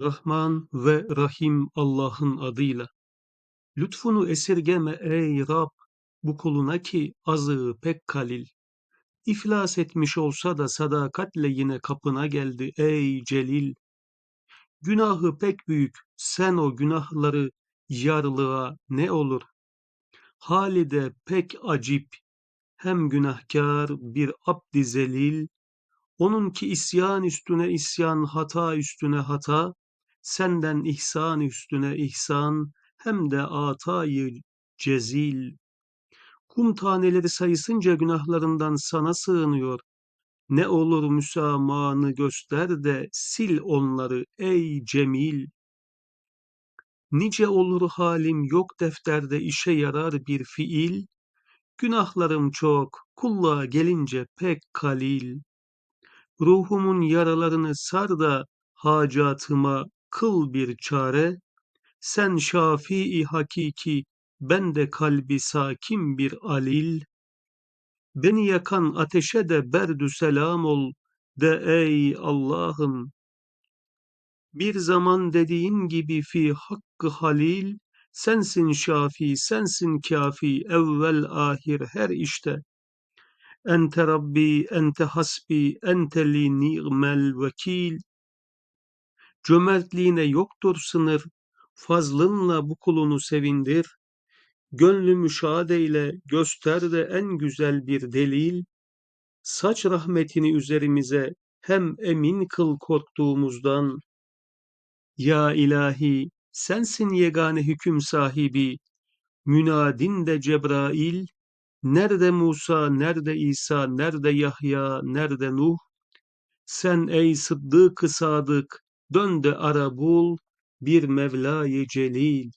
Rahman ve Rahim Allah'ın adıyla. Lütfunu esirgeme ey Rab, bu kuluna ki azığı pek kalil. İflas etmiş olsa da sadakatle yine kapına geldi ey Celil. Günahı pek büyük, sen o günahları yarlığa ne olur? Halide pek acip, hem günahkar bir abdi zelil, onun ki isyan üstüne isyan, hata üstüne hata, senden ihsan üstüne ihsan, hem de atayı cezil. Kum taneleri sayısınca günahlarından sana sığınıyor. Ne olur müsamahanı göster de sil onları ey cemil. Nice olur halim yok defterde işe yarar bir fiil. Günahlarım çok, kulluğa gelince pek kalil. Ruhumun yaralarını sar da hacatıma kıl bir çare. Sen şafii hakiki, ben de kalbi sakin bir alil. Beni yakan ateşe de berdü selam ol de ey Allah'ım. Bir zaman dediğin gibi fi hakkı halil, sensin şafi, sensin kafi, evvel ahir her işte. Ente Rabbi, ente hasbi, ente li ni'mel vekil. Cömertliğine yoktur sınır, fazlınla bu kulunu sevindir. Gönlü müşahede ile göster de en güzel bir delil. Saç rahmetini üzerimize, hem emin kıl korktuğumuzdan. Ya ilahi, sensin yegane hüküm sahibi, münadin de Cebrail, nerede Musa, nerede İsa, nerede Yahya, nerede Nuh? Sen ey Sıddık-ı Sadık, dön de ara bir Mevla-i Celil.